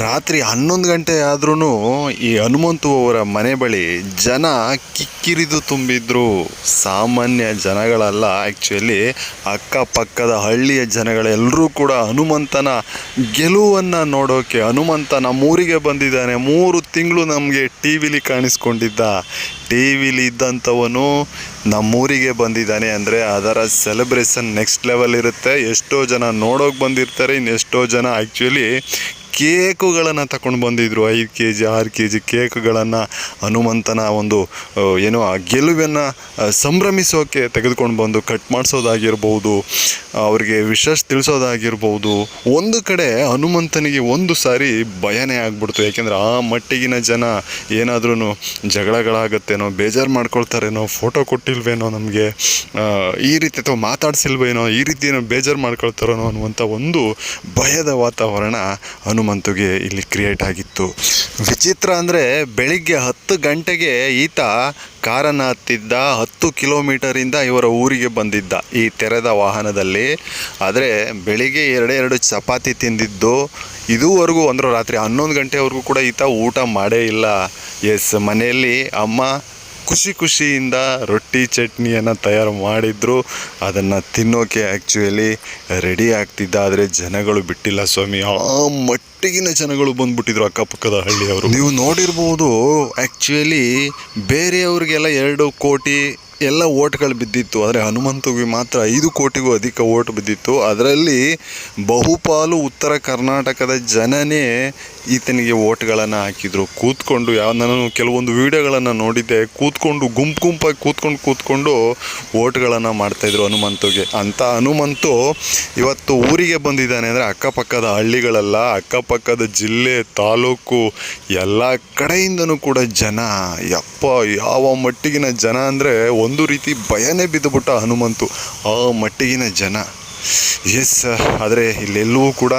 ರಾತ್ರಿ ಹನ್ನೊಂದು ಗಂಟೆ ಆದ್ರೂ ಈ ಹನುಮಂತು ಅವರ ಮನೆ ಬಳಿ ಜನ ಕಿಕ್ಕಿರಿದು ತುಂಬಿದ್ರು. ಸಾಮಾನ್ಯ ಜನಗಳಲ್ಲ ಆ್ಯಕ್ಚುಲಿ ಅಕ್ಕಪಕ್ಕದ ಹಳ್ಳಿಯ ಜನಗಳೆಲ್ಲರೂ ಕೂಡ ಹನುಮಂತನ ಗೆಲುವನ್ನು ನೋಡೋಕೆ ಹನುಮಂತ ನಮ್ಮೂರಿಗೆ ಬಂದಿದ್ದಾನೆ. ಮೂರು ತಿಂಗಳು ನಮಗೆ ಟಿ ವಿಲಿ ಕಾಣಿಸ್ಕೊಂಡಿದ್ದ. ಟಿ ವಿಲಿ ಇದ್ದಂಥವನು ನಮ್ಮೂರಿಗೆ ಬಂದಿದ್ದಾನೆ ಅಂದರೆ ಅದರ ಸೆಲೆಬ್ರೇಷನ್ ನೆಕ್ಸ್ಟ್ ಲೆವೆಲ್ ಇರುತ್ತೆ. ಎಷ್ಟೋ ಜನ ನೋಡೋಕೆ ಬಂದಿರ್ತಾರೆ ಇನ್ನು ಎಷ್ಟೋ ಜನ ಆ್ಯಕ್ಚುಲಿ ಕೇಕುಗಳನ್ನು ತಗೊಂಡು ಬಂದಿದ್ರು. ಐದು ಕೆ ಜಿ ಆರು ಕೆ ಜಿ ಕೇಕುಗಳನ್ನು ಹನುಮಂತನ ಒಂದು ಏನು ಆ ಗೆಲುವನ್ನು ಸಂಭ್ರಮಿಸೋಕ್ಕೆ ಸಂಭ್ರಮಿಸೋಕೆ ತೆಗೆದುಕೊಂಡು ಬಂದು ಕಟ್ ಮಾಡಿಸೋದಾಗಿರ್ಬೋದು, ಅವರಿಗೆ ವಿಶೇಷ ತಿಳಿಸೋದಾಗಿರ್ಬೋದು. ಒಂದು ಕಡೆ ಹನುಮಂತನಿಗೆ ಒಂದು ಸಾರಿ ಭಯನೇ ಆಗ್ಬಿಡ್ತು. ಯಾಕೆಂದರೆ ಆ ಮಟ್ಟಿಗಿನ ಜನ ಏನಾದ್ರೂ ಜಗಳಗಳಾಗತ್ತೇನೋ, ಬೇಜಾರು ಮಾಡ್ಕೊಳ್ತಾರೇನೋ, ಫೋಟೋ ಕೊಟ್ಟಿಲ್ವೇನೋ ನಮಗೆ ಈ ರೀತಿ ಅಥವಾ ಮಾತಾಡ್ಸಿಲ್ವೇನೋ, ಈ ರೀತಿ ಏನೋ ಬೇಜಾರು ಮಾಡ್ಕೊಳ್ತಾರೋನೋ ಅನ್ನುವಂಥ ಒಂದು ಭಯದ ವಾತಾವರಣ ಹನುಮಂತುಗೆ ಇಲ್ಲಿ ಕ್ರಿಯೇಟ್ ಆಗಿತ್ತು. ವಿಚಿತ್ರ ಅಂದರೆ ಬೆಳಿಗ್ಗೆ ಹತ್ತು ಗಂಟೆಗೆ ಈತ ಕಾರನ್ನು ಹತ್ತಿದ್ದ ಹತ್ತು ಕಿಲೋಮೀಟರಿಂದ ಇವರ ಊರಿಗೆ ಬಂದಿದ್ದ. ಈ ತೆರೆದ ವಾಹನದಲ್ಲಿ. ಆದರೆ ಬೆಳಿಗ್ಗೆ ಎರಡೆರಡು ಎರಡು ಚಪಾತಿ ತಿಂದಿದ್ದು ಇದುವರೆಗೂ ಅಂದರೆ ರಾತ್ರಿ ಹನ್ನೊಂದು ಗಂಟೆವರೆಗೂ ಕೂಡ ಈತ ಊಟ ಮಾಡೇ ಇಲ್ಲ. ಎಸ್ ಮನೆಯಲ್ಲಿ ಅಮ್ಮ ಖುಷಿ ಖುಷಿಯಿಂದ ರೊಟ್ಟಿ ಚಟ್ನಿಯನ್ನು ತಯಾರು ಮಾಡಿದ್ರು. ಅದನ್ನು ತಿನ್ನೋಕೆ ಆ್ಯಕ್ಚುಲಿ ರೆಡಿ ಆಗ್ತಿದ್ದ, ಆದರೆ ಜನಗಳು ಬಿಟ್ಟಿಲ್ಲ ಸ್ವಾಮಿ. ಆ ಮಟ್ಟಿಗಿನ ಜನಗಳು ಬಂದುಬಿಟ್ಟಿದ್ರು ಅಕ್ಕಪಕ್ಕದ ಹಳ್ಳಿಯವರು. ನೀವು ನೋಡಿರ್ಬೋದು ಆ್ಯಕ್ಚುಲಿ ಬೇರೆಯವ್ರಿಗೆಲ್ಲ ಎರಡು ಕೋಟಿ ಎಲ್ಲ ಓಟ್ಗಳು ಬಿದ್ದಿತ್ತು. ಆದರೆ ಹನುಮಂತಗೆ ಮಾತ್ರ ಐದು ಕೋಟಿಗೂ ಅಧಿಕ ಓಟ್ ಬಿದ್ದಿತ್ತು. ಅದರಲ್ಲಿ ಬಹುಪಾಲು ಉತ್ತರ ಕರ್ನಾಟಕದ ಜನನೇ ಈತನಿಗೆ ಓಟ್ಗಳನ್ನು ಹಾಕಿದರು. ಕೂತ್ಕೊಂಡು ಯಾವ ನಾನು ಕೆಲವೊಂದು ವಿಡಿಯೋಗಳನ್ನು ನೋಡಿದ್ದೆ. ಕೂತ್ಕೊಂಡು, ಗುಂಪು ಗುಂಪಾಗಿ ಕೂತ್ಕೊಂಡು ಕೂತ್ಕೊಂಡು ಓಟ್ಗಳನ್ನು ಮಾಡ್ತಾಯಿದ್ರು ಹನುಮಂತಗೆ. ಅಂಥ ಹನುಮಂತು ಇವತ್ತು ಊರಿಗೆ ಬಂದಿದ್ದಾನೆ ಅಂದರೆ ಅಕ್ಕಪಕ್ಕದ ಹಳ್ಳಿಗಳೆಲ್ಲ, ಅಕ್ಕಪಕ್ಕದ ಜಿಲ್ಲೆ, ತಾಲೂಕು, ಎಲ್ಲ ಕಡೆಯಿಂದನೂ ಕೂಡ ಜನ, ಯಪ್ಪ, ಯಾವ ಮಟ್ಟಿಗಿನ ಜನ ಅಂದರೆ ಒಂದು ರೀತಿ ಭಯನೇ ಬಿದ್ದುಬಿಟ್ಟ ಹನುಮಂತು. ಆ ಮಟ್ಟಿಗಿನ ಜನ. ಎಸ್ ಆದರೆ ಇಲ್ಲೆಲ್ಲೂ ಕೂಡ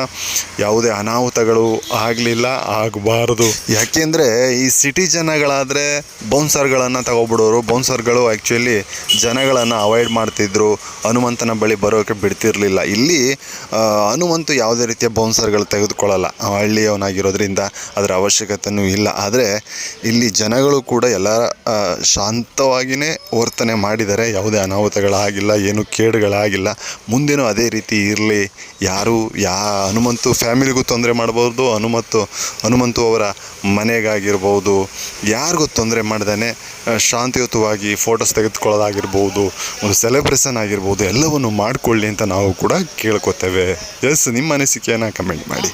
ಯಾವುದೇ ಅನಾಹುತಗಳು ಆಗಲಿಲ್ಲ, ಆಗಬಾರ್ದು. ಯಾಕೆಂದರೆ ಈ ಸಿಟಿ ಜನಗಳಾದರೆ ಬೌನ್ಸರ್ಗಳನ್ನು ತಗೊಬಿಡೋರು. ಬೌನ್ಸರ್ಗಳು ಆ್ಯಕ್ಚುಲಿ ಜನಗಳನ್ನು ಅವಾಯ್ಡ್ ಮಾಡ್ತಿದ್ರು. ಹನುಮಂತನ ಬಳಿ ಬರೋಕ್ಕೆ ಬಿಡ್ತಿರಲಿಲ್ಲ. ಇಲ್ಲಿ ಹನುಮಂತು ಯಾವುದೇ ರೀತಿಯ ಬೌನ್ಸರ್ಗಳು ತೆಗೆದುಕೊಳ್ಳಲ್ಲ. ಹಳ್ಳಿಯವನಾಗಿರೋದ್ರಿಂದ ಅದರ ಅವಶ್ಯಕತೆಯೂ ಇಲ್ಲ. ಆದರೆ ಇಲ್ಲಿ ಜನಗಳು ಕೂಡ ಎಲ್ಲ ಶಾಂತವಾಗಿಯೇ ವರ್ತನೆ ಮಾಡಿದ್ದಾರೆ ಯಾವುದೇ ಅನಾಹುತಗಳಾಗಿಲ್ಲ, ಏನು ಕೇಡುಗಳಾಗಿಲ್ಲ. ಮುಂದೇನೂ ಅದೇ ರೀತಿ ಇರಲಿ. ಯಾರು, ಯಾ ಹನುಮಂತು ಫ್ಯಾಮಿಲಿಗೂ ತೊಂದರೆ ಮಾಡ್ಬೋದು, ಹನುಮಂತು ಹನುಮಂತು ಅವರ ಮನೆಗಾಗಿರ್ಬೋದು. ಯಾರಿಗೂ ತೊಂದರೆ ಮಾಡ್ದೇ ಶಾಂತಿಯುತವಾಗಿ ಫೋಟೋಸ್ ತೆಗೆದುಕೊಳ್ಳೋದಾಗಿರ್ಬೋದು, ಒಂದು ಸೆಲೆಬ್ರೇಷನ್ ಆಗಿರ್ಬೋದು, ಎಲ್ಲವನ್ನು ಮಾಡಿಕೊಳ್ಳಿ ಅಂತ ನಾವು ಕೂಡ ಕೇಳ್ಕೊತೇವೆ. ಎಸ್ ನಿಮ್ಮ ಅನಿಸಿಕೆಯನ್ನು ಕಮೆಂಟ್ ಮಾಡಿ.